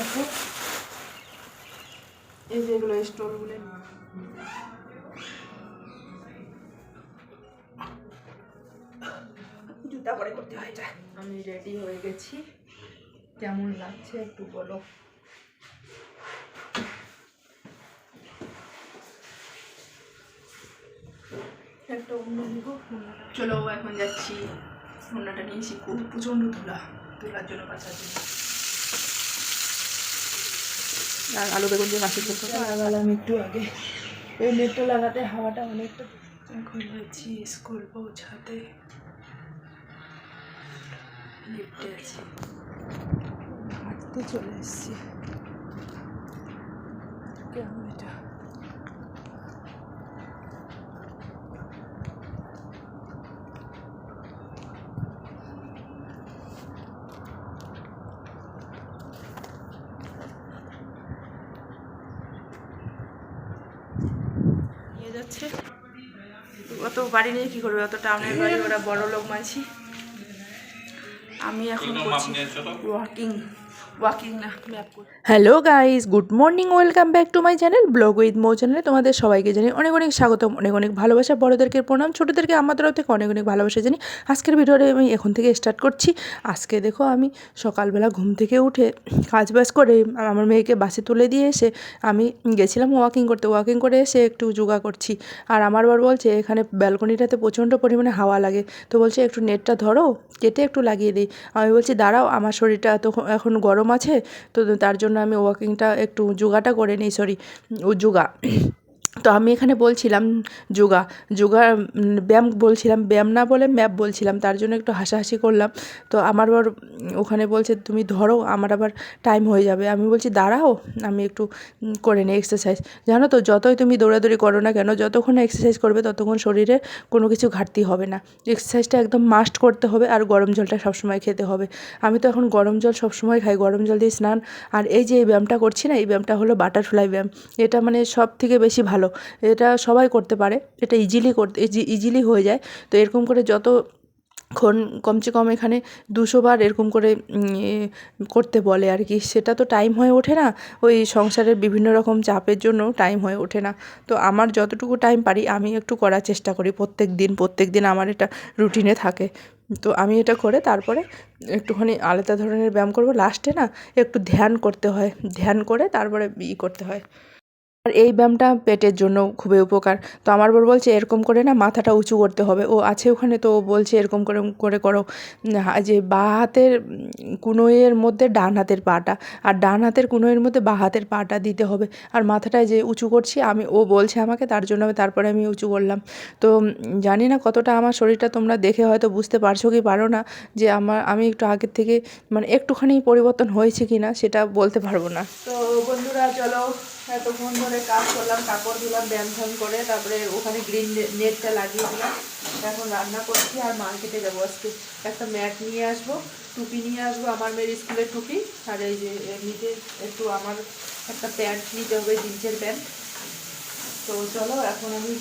থাকো এই যে এগুলো স্টোনগুলো। জুতা পরে করতে হয় এটা আমি রেডি হয়ে গেছি। কেমন লাগছে একটু বলো। একটা চলো, এখন যাচ্ছি। অন্যটা নিয়ে এসি খুব প্রচণ্ড ধুলা। ধুলার জন্য বাঁচার জন্য আর আলু বেগুন দিয়ে মাছের ঝোল লাগালাম একটু আগে এই নেটটা লাগাতে, হাওয়াটা অনেকটা এখন যাচ্ছি স্কুল পৌঁছাতে লিফটে আছি। হাঁটতে চলে এসেছি। কেমন এটা নিয়ে যাচ্ছে। অত বাড়ি নিয়ে কী করবে? অত টাউনের বাড়ি ওরা বড় লোক মানছি আমি এখন করছি walking hello guys good morning welcome back to my channel vlog with Mo চ্যানেলে তোমাদের সবাইকে জানি অনেক অনেক স্বাগতম, অনেক অনেক ভালোবাসা, বড়োদেরকে প্রণাম, ছোটোদেরকে আমার থেকে অনেক অনেক ভালোবাসা জানি আজকের ভিডিওটা আমি এখন থেকে স্টার্ট করছি। আজকে দেখো আমি সকালবেলা ঘুম থেকে উঠে কাজ বাজ করে আমার মেয়েকে বাসে তুলে দিয়ে এসে আমি গেছিলাম ওয়াকিং করতে ওয়াকিং করে এসে একটু যোগা করছি। আর আমার বার বলছে, এখানে ব্যালকনিটাতে প্রচণ্ড পরিমাণে হাওয়া লাগে। তো বলছে, একটু নেটটা ধরো, কেটে একটু লাগিয়ে দিই। আমি বলছি, দাঁড়াও, আমার শরীরটা তো এখন গরম আছে তো তার জন্য আমি ওয়াকিংটা একটু যোগাটা করে নিই সরি ও যোগা। তো আমি এখানে বলছিলাম যোগা যোগা ব্যায়াম বলছিলাম, ব্যায়াম না বলে ম্যাপ বলছিলাম, তার জন্য একটু হাসাহাসি করলাম। তো আমার আবার ওখানে বলছে, তুমি ধরো, আমার আবার টাইম হয়ে যাবে। আমি বলছি, দাঁড়াও, আমি একটু করে নিই এক্সারসাইজ জানো তো, যতই তুমি দৌড়াদৌড়ি করো না কেন, যতক্ষণ এক্সারসাইজ করবে, ততক্ষণ শরীরে কোনো কিছু ঘাটতি হবে না। এক্সারসাইজটা একদম মাস্ট করতে হবে, আর গরম জলটা সবসময় খেতে হবে। আমি তো এখন গরম জল সবসময় খাই, গরম জল দিয়ে স্নান। আর এই যে এই ব্যায়ামটা করছি না, এই ব্যায়ামটা হলো বাটারফ্লাই ব্যায়াম। এটা মানে সব থেকে বেশি ভালো এটা সবাই করতে পারে। এটা ইজিলি করতে ইজিলি হয়ে যায়। তো এরকম করে যত ক্ষণ কমসে কম এখানে দুশো বার এরকম করে করতে বলে আর কি। সেটা তো টাইম হয়ে ওঠে না। ওই সংসারের বিভিন্ন রকম চাপের জন্য টাইম হয়ে ওঠে না। তো আমার যতটুকু টাইম পারি, আমি একটু করার চেষ্টা করি। প্রত্যেক দিন প্রত্যেক দিন আমার এটা রুটিনে থাকে। তো আমি এটা করে তারপরে একটুখানি আলাদা ধরনের ব্যায়াম করব। লাস্টে না একটু ধ্যান করতে হয়। ধ্যান করে তারপরে ই করতে হয়। আর এই ব্যায়ামটা পেটের জন্য খুবই উপকার। তো আমার বর বলছে, এরকম করে না মাথাটা উঁচু করতে হবে। ও আছে ওখানে, তো বলছে, এরকম করে করে করো। যে বা হাতের কুনোয়ের মধ্যে ডান হাতের পাটা, আর ডান হাতের কুনোয়ের মধ্যে বা হাতের পাটা দিতে হবে। আর মাথাটায় যে উঁচু করছি, আমি, ও বলছে আমাকে, তার জন্য তারপরে আমি উঁচু করলাম। তো জানি না কতটা আমার শরীরটা তোমরা দেখে হয়তো বুঝতে পারছ কি পারো না, যে আমার, আমি একটু আগের থেকে মানে একটুখানি পরিবর্তন হয়েছে কি না সেটা বলতে পারব না। তো বন্ধুরা, চলো এতক্ষণ ধরে কাজ করলাম, কাপড় ধুলাম, ব্যায়াম করে, তারপরে ওখানে গ্রিন নেটটা লাগিয়ে দিলাম। এখন রান্না করছি আর মার্কেটে যাব। আজকে একটা ম্যাট নিয়ে আসব, টুপি নিয়ে আসব, আমার মেয়ের স্কুলের টুপি। আর এই যে এমনিতে একটু আমার একটা প্যান্ট নিতে হবে, জিন্সের প্যান্ট তো চলো, এখন আমি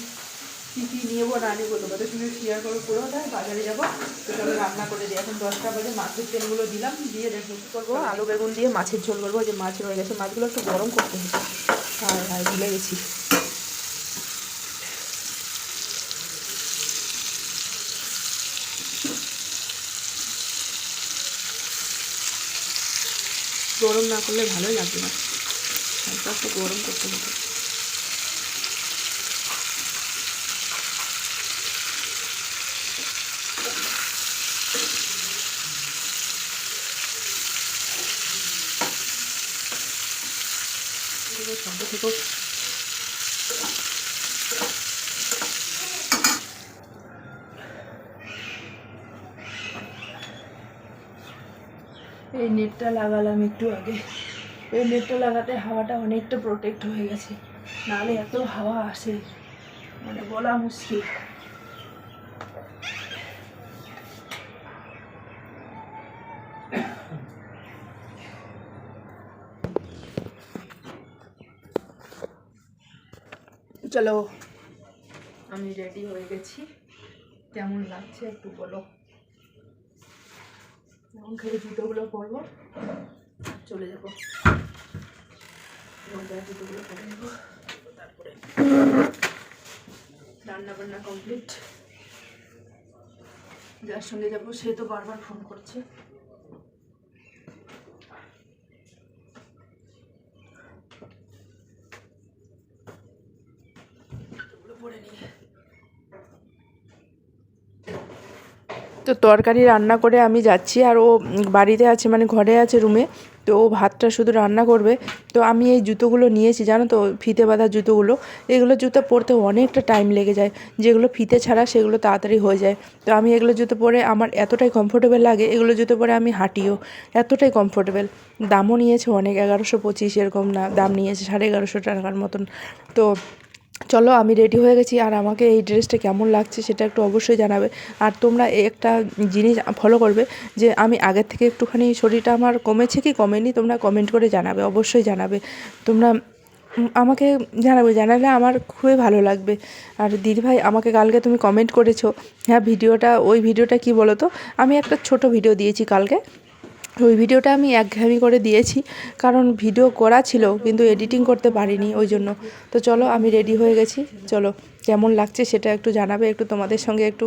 কী কী নেব না নেব তোমাদের সঙ্গে শেয়ার করব পুরোটা বাজারে যাব। তো চলো রান্না করে দিই। এখন দশটা বাজে, মাছের তেলগুলো দিলাম, দিয়ে করব। আলু বেগুন দিয়ে মাছের ঝোল করব যে মাছ রয়ে গেছে, মাছগুলো একটু গরম করতে হবে। হ্যাঁ ভাই, ভুলে গেছি। গরম না করলে ভালোই লাগবে না। হালকা একটু গরম করতে হবে। থেকো এই নেটটা লাগালাম একটু আগে। এই নেটটা লাগাতে হাওয়াটা অনেকটা প্রোটেক্ট হয়ে গেছে। নাহলে এত হাওয়া আসে। মানে বলা মুশকিল। চলো। আমি রেডি হয়ে গেছি। কেমন লাগছে একটু বলো। এখন খেয়ে জুতোগুলো পরবো। চলে যাব। জুতোগুলো পরে নেব তারপরে রান্না বান্না কমপ্লিট যার সঙ্গে যাব সে তো বারবার ফোন করছে। তো তরকারি রান্না করে আমি যাচ্ছি আর ও বাড়িতে আছে মানে ঘরে আছে রুমে, তো ও ভাতটা শুধু রান্না করবে। তো আমি এই জুতোগুলো নিয়েছি, জানো তো, ফিতে বাঁধা জুতোগুলো। এগুলো জুতো পরতে অনেকটা টাইম লেগে যায়। যেগুলো ফিতে ছাড়া সেগুলো তাড়াতাড়ি হয়ে যায়। তো আমি এগুলো জুতো পরে আমার এতটাই কমফোর্টেবল লাগে, এগুলো জুতো পরে আমি হাঁটিও। এতটাই কমফোর্টেবল দামও নিয়েছে অনেক, এগারোশো পঁচিশ এরকম না, দাম নিয়েছে সাড়ে এগারোশো টাকার মতন। তো চলো, আমি রেডি হয়ে গেছি। আর আমাকে এই ড্রেসটা কেমন লাগছে সেটা একটু অবশ্যই জানাবে। আর তোমরা একটা জিনিস ফলো করবে যে, আমি আগের থেকে একটুখানি শরীরটা আমার কমেছে কি কমেনি তোমরা কমেন্ট করে জানাবে, অবশ্যই জানাবে। তোমরা আমাকে জানাবে, জানালে আমার খুবই ভালো লাগবে। আর দিদিভাই আমাকে কালকে তুমি কমেন্ট করেছ। হ্যাঁ ভিডিওটা, ওই ভিডিওটা কি বলো তো আমি একটা ছোট ভিডিও দিয়েছি কালকে। ওই ভিডিওটা আমি একঘামি করে দিয়েছি কারণ ভিডিও করা ছিল কিন্তু এডিটিং করতে পারিনি ওই জন্য। তো চলো আমি রেডি হয়ে গেছি। চলো কেমন লাগছে সেটা একটু জানাবে একটু তোমাদের সঙ্গে একটু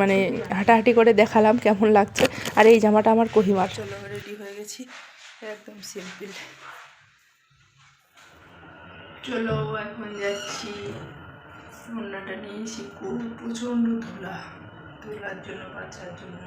মানে হাঁটাহাঁটি করে দেখালাম কেমন লাগছে। আর এই জামাটা আমার কহিমার। চলো রেডি হয়ে গেছি। একদম সিম্পল। চলো এখন যাচ্ছি। রান্নাটা নিয়েছি খুব প্রচণ্ড ধুলা। ধুলার জন্য বাচ্চার জন্য।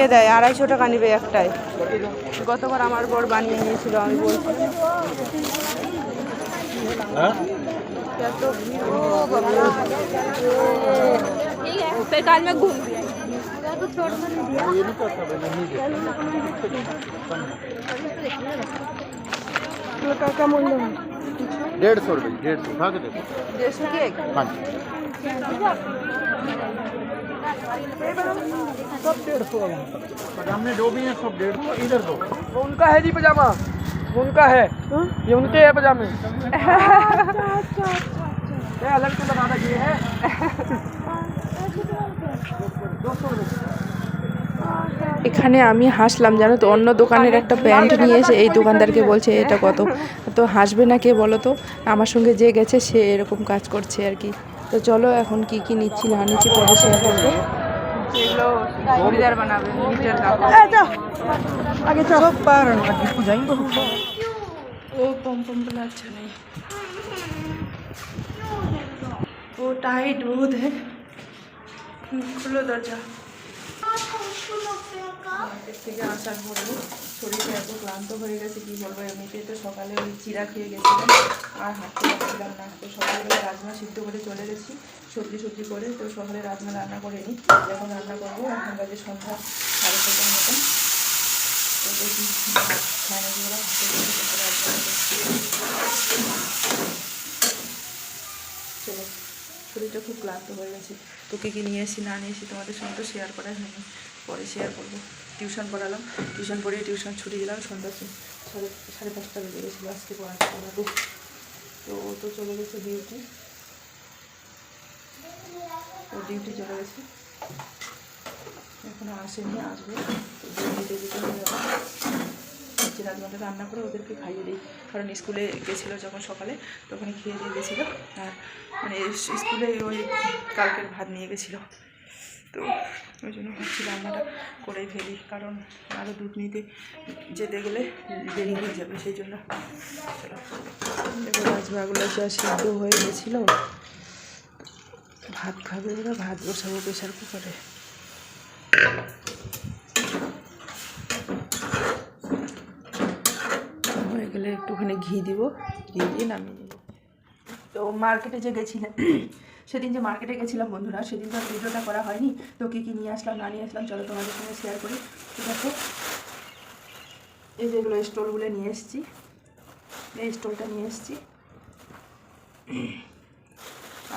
বানিয়ে দেয় আড়াইশো টাকা নেবে একটাই গতবার আমার বর বানিয়ে নিয়েছিল আমি বলছি এত ভিড় ও বাবা फिर काल में घूम डेढ़ सौ रुपये डेढ़ सौ उठा के देखो देशों की एक हाँ जी पजामे जो भी हैं सब डेढ़ सौ इधर दो वो उनका है जी पजामा वो उनका है ये उनके है पजामे ये अलग से बता ये है এখানে আমি হাসলাম জানো তো অন্য দোকানের একটা প্যান্ট নিয়ে এসে এই দোকানদারকে বলছে এটা কত তো হাসবে না কে বলো তো আমার সঙ্গে যে গেছে সে এরকম কাজ করছে আর কি তো চলো এখন কি কি নিচ্ছি না নিচ্ছি পরে শেয়ার করবো যেগুলো চুড়িদার বানাবে নিটের কাপড় आगे चलो पर आगे जाएंगे वो पम पम वाला अच्छा नहीं वो टाइट बहुत है খুলো দরজা মার্কেট থেকে আসার পরে শরীরটা এত ক্লান্ত হয়ে গেছে, কি বলব? এমনিতে তো সকালে ওই চিরা খেয়ে গেছিলাম, আর হাঁটতে পারছিলাম না। তো সকালবেলা রাজমা সিদ্ধ করে চলে গেছি, সবজি সবজি করে। তো সকালে রাজমা রান্না করে নিই যখন রান্না করব এখন বাজে সন্ধ্যা সাড়ে ছটার মতন, তো শরীরটা খুব ক্লান্ত হয়ে গেছে। তোকে কী কী নিয়ে এসি না নিয়ে এসি তোমাদের সঙ্গে তো শেয়ার করা হয়নি পরে শেয়ার করব। টিউশন পড়ালাম টিউশন পড়িয়ে টিউশন ছুটি দিলাম, সন্ধ্যা সাড়ে সাড়ে পাঁচটা বেজে গেছিল আজকে পড়াতে। তো ও তো চলে গেছে ডিউটি ও ডিউটি চলে গেছে। এখনও আসেনি, আসবে। ডিউটিতে। যে রাজমাটা রান্না করে ওদেরকে খাইয়ে দিই। কারণ স্কুলে গেছিল যখন সকালে তখন খেয়ে দিয়ে গেছিল। আর মানে স্কুলে ওই কালকের ভাত নিয়ে গেছিল। তো ওই জন্য ভাবছি রান্নাটা করেই ফেলি, কারণ আরও দুধ নিতে যেতে গেলে দেরি হয়ে যাবে, সেই জন্য দেখো রাজমাগুলো যা সিদ্ধ হয়ে গেছিল, ভাত খাবে ওরা, ভাত বসাবো প্রেশার কুকারে। হয়ে গেলে একটুখানি ঘি দিব, ঘি দিয়ে নামিয়ে নেব। তো মার্কেটে যে গেছিলাম সেদিন যে মার্কেটে গেছিলাম বন্ধুরা, সেদিন তো ভিডিওটা করা হয়নি। তো কী কী নিয়ে আসলাম, না নিয়ে আসলাম, চলো তোমাদের সঙ্গে শেয়ার করি। দেখো এই যেগুলো স্টোলগুলো নিয়ে এসেছি। এই স্টোলটা নিয়ে এসেছি।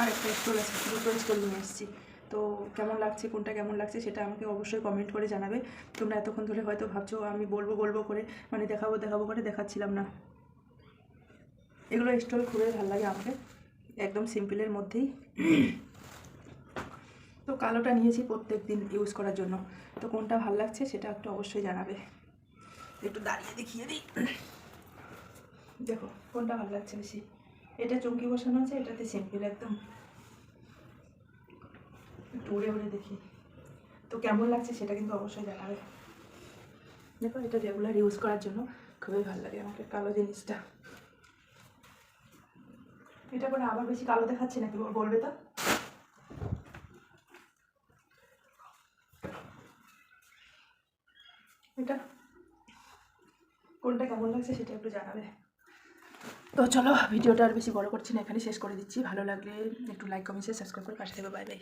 আর একটা স্টোল আছে, দুটো স্টোল নিয়ে এসেছি। তো কেমন লাগছে, কোনটা কেমন লাগছে, সেটা আমাকে অবশ্যই কমেন্ট করে জানাবে। তোমরা এতক্ষণ ধরে হয়তো ভাবছ, আমি বলব বলব করে মানে দেখাবো দেখাবো করে দেখাচ্ছিলাম না। এগুলো স্টোল খুবই ভালো লাগে আমাকে। একদম সিম্পলের মধ্যেই। তো কালোটা নিয়েছি প্রত্যেক দিন ইউজ করার জন্য। তো কোনটা ভালো লাগছে সেটা একটু অবশ্যই জানাবে। একটু দাঁড়িয়ে দেখিয়ে দিই। দেখো, কোনটা ভালো লাগছে বেশি? এটা চুমকি বসানো আছে, এটাতে সিম্পল একদম। উড়ে উড়ে দেখি। তো কেমন লাগছে সেটা কিন্তু অবশ্যই জানাবে। দেখো, এটা রেগুলার ইউজ করার জন্য খুবই ভালো লাগে আমাকে কালো জিনিসটা। এটা করে আবার বেশি কালো দেখাচ্ছে নাকি? বল- বলবে তো। এটা কোনটা কেমন লাগছে সেটা একটু জানাবে। তো চলো, ভিডিওটা আর বেশি বড় করছি না এখানে শেষ করে দিচ্ছি। ভালো লাগলে একটু লাইক কমেন্ট সাবস্ক্রাইব করে পাশে থেকে। Bye bye